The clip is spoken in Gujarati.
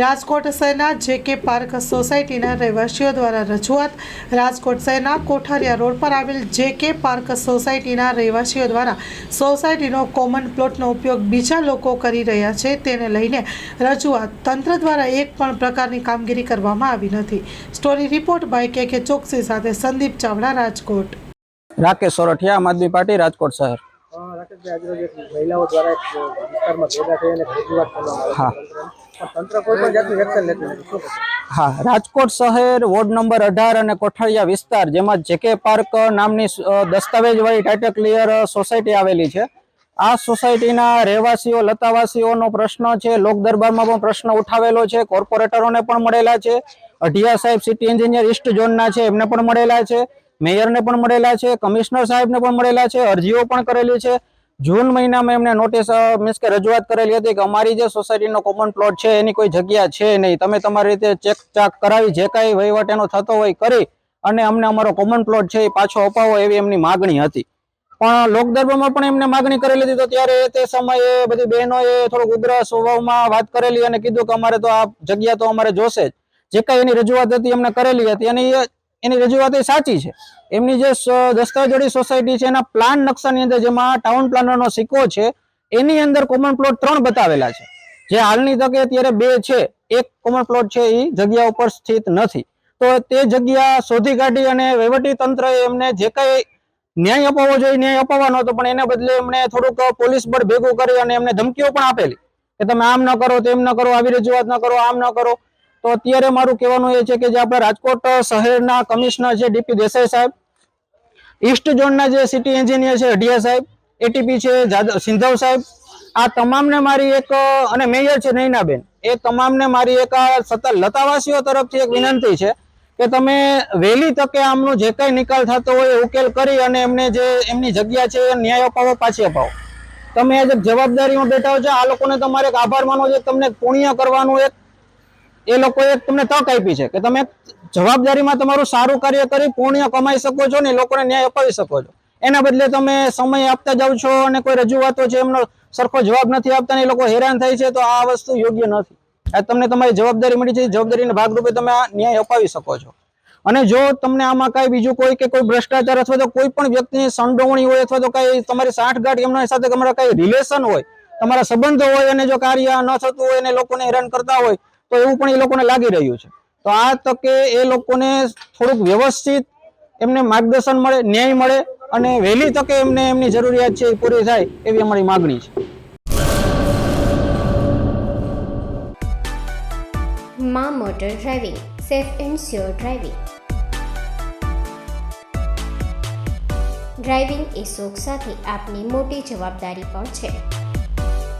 રાજકોટ શહેરના જે કે પાર્ક સોસાયટીના રહેવાસીઓ દ્વારા રજૂઆત. રાજકોટ શહેરના કોઠારિયા રોડ પર આવેલ જે કે પાર્ક સોસાયટીના રહેવાસીઓ દ્વારા સોસાયટીનો કોમન પ્લોટનો ઉપયોગ બીજા લોકો કરી રહ્યા છે તેને લઈને રજૂઆત તંત્ર દ્વારા એક પણ પ્રકારની કામગીરી કરવામાં આવી નથી. સ્ટોરી રિપોર્ટ બાય કે કે ચોકસી સાથે સંદીપ ચાવડા રાજકોટ. રાકેશ સોરઠિયા આમ આદમી પાર્ટી રાજકોટ શહેર. હા. હા, રાજકોટ શહેર વોર્ડ નંબર અઢાર અને કોઠારિયા વિસ્તાર, જેમાં જેકે પાર્ક નામની દસ્તાવેજવાળી ટાઇટલ ક્લિયર સોસાયટી આવેલી છે. આ સોસાયટીના રહેવાસીઓ, લતાવાસીઓનો પ્રશ્ન છે લોક દરબારમાં પણ પ્રશ્ન ઉઠાવેલો છે, કોર્પોરેટરોને પણ મળેલા છે, અઢિયા સાહેબ સિટી એન્જિનિયર ઈસ્ટ ઝોનના છે, એમને પણ મળેલા છે, મેયરને પણ મળેલા છે, કમિશનર સાહેબને પણ મળેલા છે, અરજીઓ પણ કરેલી છે. જૂન મહિનામાં એમને નોટિસ મીન્સ કે રજૂઆત કરેલી હતી કે અમારી જે સોસાયટીનો કોમન પ્લોટ છે, એની કોઈ જગ્યા છે નહીં. તમે તમારી રીતે ચેક ચાક કરાવી, જે કાંઈ વહીવટ એનો થતો હોય કરી અને અમને અમારો કોમન પ્લોટ છે એ પાછો અપાવો એવી એમની માગણી હતી. પણ લોકદરબારમાં પણ એમને માગણી કરેલી હતી, તો ત્યારે તે સમયે બધી બહેનોએ થોડુંક ઉગ્ર સ્વભાવમાં વાત કરેલી અને કીધું કે અમારે તો આ જગ્યા તો અમારે જોશે જ. જે કાંઈ એની રજૂઆત હતી, એમને કરેલી હતી અને એ- એની રજૂઆત એ સાચી છે. એમની જે સ- સોસાયટી છે, એના પ્લાન નકશાની અંદર જેમાં ટાઉન પ્લાનરનો સિક્કો છે, એની અંદર કોમન પ્લોટ ત્રણ બતાવેલા છે. જે હાલની તકે અત્યારે બે છે, એક કોમન પ્લોટ છે એ જગ્યા ઉપર સ્થિત નથી. તો તે જગ્યા શોધી કાઢી અને વહીવટી તંત્રએ એમને જે કઈ ન્યાય અપાવવો જોઈએ, ન્યાય અપાવવાનો હતો, પણ એને બદલે એમણે થોડુંક પોલીસ બળ ભેગું કરી અને એમને ધમકીઓ પણ આપેલી. કે તમે આમ ન કરો, તેમ ન કરો, આવી રજૂઆત ન કરો, આમ ન કરો. તો અત્યારે મારું કહેવાનું એ છે કે જે આપણા રાજકોટ શહેરના કમિશનર છે ડીપી દેસાઈ સાહેબ ઈસ્ટ ઝોનના જે સિટી એન્જિનિયર છે અઢિયા સાહેબ એટીપી છે સિંધવ સાહેબ, આ તમામને મારી એક, અને મેયર છે નૈનાબેન, એ તમામને મારી એક સતત લતાવાસીઓ તરફથી એક વિનંતી છે કે તમે વહેલી તકે આમનો જે કાંઈ નિકાલ થતો હોય ઉકેલ કરી અને એમને જે એમની જગ્યા છે એ ન્યાય અપાવો, પાછી અપાવો. તમે આજે જવાબદારીમાં બેઠા છો, આ લોકોને તમારે એક આભાર માનો છે, તમને પુણ્ય કરવાનું એક એ લોકોએ તમને તક આપી છે કે તમે જવાબદારીમાં તમારું સારું કાર્ય કરી પુણ્ય કમાઈ શકો છો ને લોકોને ન્યાય અપાવી શકો છો. એના બદલે તમે સમય આપતા જાવ છો અને કોઈ રજૂઆતો છે એમનો સરખો જવાબ નથી આપતા ને એ લોકો હેરાન થાય છે, તો આ વસ્તુ યોગ્ય નથી. આ તમને તમારી જવાબદારી મળી છે જવાબદારીના ભાગરૂપે તમે આ ન્યાય અપાવી શકો છો. અને જો તમને આમાં કાંઈ બીજું કોઈ કે કોઈ ભ્રષ્ટાચાર અથવા તો કોઈ પણ વ્યક્તિની સંડોવણી હોય અથવા તો કાંઈ તમારી સાંઠગાંઠ એમના સાથે તમારા કાંઈ રિલેશન હોય, તમારા સંબંધો હોય અને જો કાર્ય ન થતું હોય અને લોકોને હેરાન કરતા હોય તો એવું પણ એ લોકોને લાગી રહ્યું છે. તો આ તકે એ લોકોને થોડુંક વ્યવસ્થિત એમને માર્ગદર્શન મળે, ન્યાય મળે અને વહેલી તકે એમને એમની જરૂરિયાત છે એ પૂરી થાય એવી અમારી માગણી છે. મા motor driving, safe and sure driving. Driving એ શોખ સાથે આપની મોટી જવાબદારી પણ છે.